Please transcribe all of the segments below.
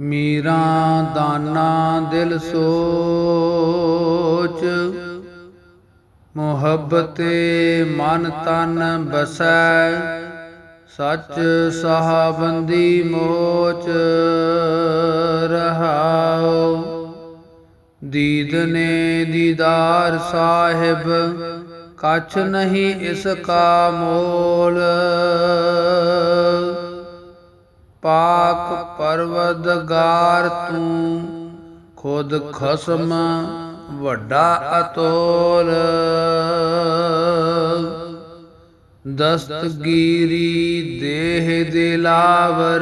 ਮੀਰਾ ਦਾਨਾ ਦਿਲ ਸੋਚ। ਮੁਹੱਬਤੇ ਮਨ ਤਨ ਬਸੈ, ਸੱਚ ਸਾਹਬੰਦੀ ਮੋਚ ਰਹਾਉ। ਦੀਦ ਨੇ ਦੀਦਾਰ ਸਾਹਿਬ, ਕਛ ਨਹੀਂ ਇਸ ਕਾ ਮੋਲ। ਪਾ ਪਰਵਦਗਾਰ ਤੂੰ, ਖੁਦ ਖਸਮ ਵੱਡਾ ਅਤੋਲ। ਦਸਤਗੀਰੀ ਦੇਹ ਦਿਲਾਵਰ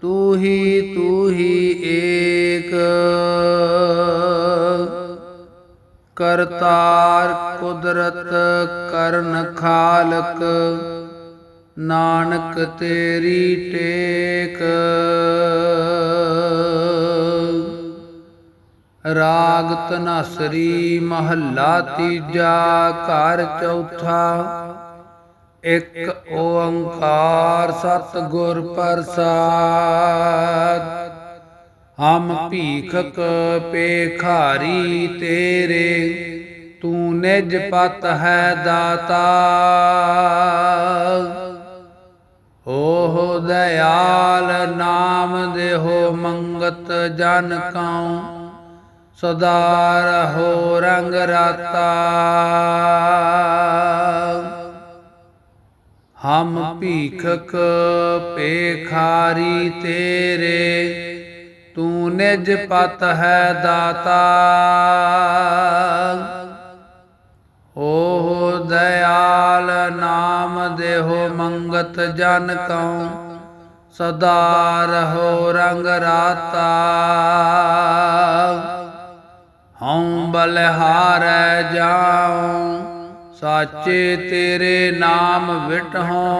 ਤੂੰ ਹੀ ਤੂੰ ਹੀ ਏਕ। ਕਰਤਾਰ ਕੁਦਰਤ ਕਰਨ ਖਾਲਕ ਨਾਨਕ ਤੇਰੀ ਟੇਕ। ਰਾਗ ਤਨਸਰੀ ਮਹੱਲਾ ਤੀਜਾ ਘਰ ਚੌਥਾ। ਇੱਕ ਓੰਕਾਰ ਸਤਿਗੁਰ ਪ੍ਰਸਾਦ। ਹਮ ਭੀਖਕ ਪੇਖਾਰੀ ਤੇਰੇ, ਤੂੰ ਨਿਜ ਪਤ ਹੈ ਦਾਤਾ। ਦਇਆਲ ਨਾਮ ਦੇਹੋ ਮੰਗਤ ਜਨ ਕਉ, ਸਦਾ ਰਹੋ ਰੰਗ ਰਾਤਾ। ਹਮ ਭੀਖਕ ਪੇਖਾਰੀ ਤੇਰੇ, ਤੂੰ ਨਿਜ ਪਤ ਹੈ ਦਾਤਾ। ਓਹ ਦਇਆਲ ਨਾਮ ਦੇਹੋ ਮੰਗਤ ਜਨ ਕਉ ਸਦਾ ਰਹੋ ਰੰਗ ਰਾਤਾ। ਹਉ ਬਲਿਹਾਰੈ ਜਾਉ, ਸਾਚੇ ਤੇਰੇ ਨਾਮ ਵਿਟਹੋ।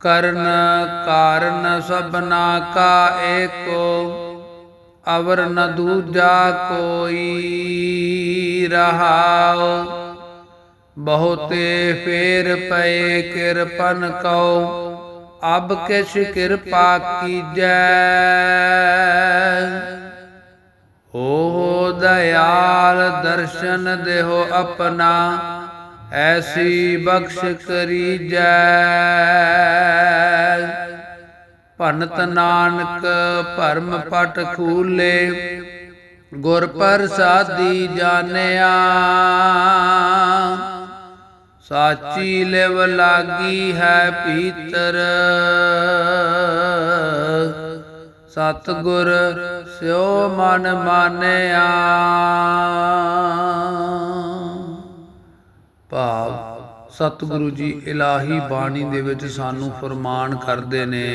ਕਰਨ ਕਾਰਨ ਸਭਨਾ ਕਾ ਏਕੋ ਅਵਰ ਨ ਦੂਜਾ ਕੋਈ ਰਹਾਉ। ਬਹੁਤੇ ਫੇਰ ਪਏ ਕਿਰਪਨ ਕਉ, ਅਬ ਕਿਛ ਕਿਰਪਾ ਕੀਜੈ। ਓ ਦਇਆਲ ਦਰਸ਼ਨ ਦੇਹੋ ਆਪਣਾ, ਐਸੀ ਬਖਸ਼ ਕਰੀਜੈ। ਭਨਤ ਨਾਨਕ ਭਰਮ ਪਟ ਖੂਲੇ, ਗੁਰ ਪ੍ਰਸਾਦੀ ਜਾਣਿਆ। ਸਾਚੀ ਲਿਵ ਲਾਗੀ ਹੈ ਪੀਤਰ। ਸਤਗੁਰ ਸਿਓ ਮਨ ਮਾਨਿਆ। ਭਾਵ ਸਤਿਗੁਰੂ ਜੀ ਇਲਾਹੀ ਬਾਣੀ ਦੇ ਵਿੱਚ ਸਾਨੂੰ ਫਰਮਾਨ ਕਰਦੇ ਨੇ,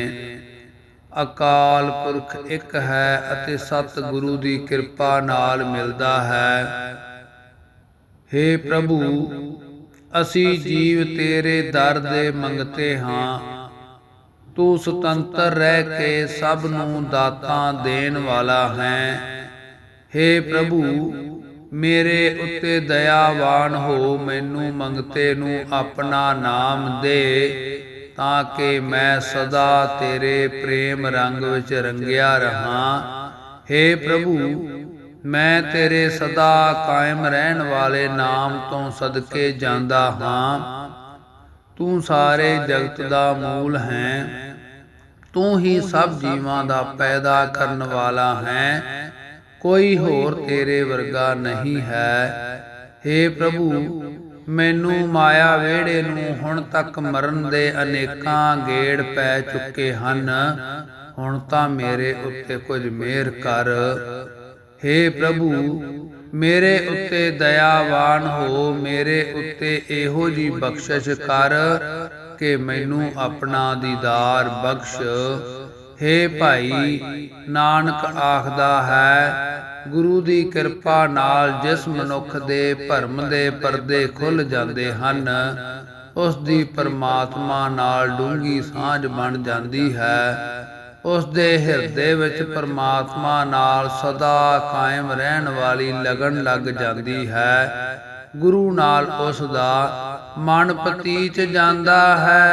ਅਕਾਲ ਪੁਰਖ ਇੱਕ ਹੈ ਅਤੇ ਸਤਿਗੁਰੂ ਦੀ ਕਿਰਪਾ ਨਾਲ ਮਿਲਦਾ ਹੈ। हे ਪ੍ਰਭੂ ਅਸੀਂ ਜੀਵ ਤੇਰੇ ਦਰ ਦੇ ਮੰਗਤੇ ਹਾਂ। ਤੂੰ ਸੁਤੰਤਰ ਰਹਿ ਕੇ ਸਭ ਨੂੰ ਦਾਤਾਂ ਦੇਣ ਵਾਲਾ ਹੈ। हे ਪ੍ਰਭੂ, ਮੇਰੇ ਉੱਤੇ ਦਇਆਵਾਨ ਹੋ, ਮੈਨੂੰ ਮੰਗਤੇ ਨੂੰ ਆਪਣਾ ਨਾਮ ਦੇ, ਤਾਂ ਕਿ ਮੈਂ ਸਦਾ ਤੇਰੇ ਪ੍ਰੇਮ ਰੰਗ ਵਿੱਚ ਰੰਗਿਆ ਰਹਾ। हे ਪ੍ਰਭੂ ਮੈਂ ਤੇਰੇ ਸਦਾ ਕਾਇਮ ਰਹਿਣ ਵਾਲੇ ਨਾਮ ਤੋਂ ਸਦਕੇ ਜਾਂਦਾ ਹਾਂ। ਤੂੰ ਸਾਰੇ ਜਗਤ ਦਾ ਮੂਲ ਹੈ। ਤੂੰ ਹੀ ਸਭ ਜੀਵਾਂ ਦਾ ਪੈਦਾ ਕਰਨ ਵਾਲਾ ਹੈ। ਕੋਈ ਹੋਰ ਤੇਰੇ ਵਰਗਾ ਨਹੀਂ ਹੈ। हे ਪ੍ਰਭੂ, ਮੈਨੂੰ ਮਾਇਆ ਵਿਹੜੇ ਨੂੰ ਹੁਣ ਤੱਕ ਮਰਨ ਦੇ ਅਨੇਕਾਂ ਗੇੜ ਪੈ ਚੁੱਕੇ ਹਨ। ਹੁਣ ਤਾਂ ਮੇਰੇ ਉੱਤੇ ਕੁਝ ਮਿਹਰ ਕਰ। हे ਪ੍ਰਭੂ, ਮੇਰੇ ਉੱਤੇ ਦਇਆਵਾਨ ਹੋ, ਮੇਰੇ ਉੱਤੇ ਇਹੋ ਜੀ ਬਖਸ਼ਿਸ਼ ਕਰ ਕਿ ਮੈਨੂੰ ਆਪਣਾ ਦੀਦਾਰ ਬਖਸ਼। ਹੇ ਭਾਈ, ਨਾਨਕ ਆਖਦਾ ਹੈ, ਗੁਰੂ ਦੀ ਕਿਰਪਾ ਨਾਲ ਜਿਸ ਮਨੁੱਖ ਦੇ ਭਰਮ ਦੇ ਪਰਦੇ ਖੁੱਲ ਜਾਂਦੇ ਹਨ, ਉਸ ਦੀ ਪਰਮਾਤਮਾ ਨਾਲ ਡੂੰਗੀ ਸਾਂਝ ਬਣ ਜਾਂਦੀ ਹੈ। ਉਸ ਦੇ ਹਿਰਦੇ ਵਿੱਚ ਪਰਮਾਤਮਾ ਨਾਲ ਸਦਾ ਕਾਇਮ ਰਹਿਣ ਵਾਲੀ ਲਗਨ ਲੱਗ ਜਾਂਦੀ ਹੈ। ਗੁਰੂ ਨਾਲ ਉਸ ਦਾ ਮਨ ਪਤੀਚ ਜਾਂਦਾ ਹੈ।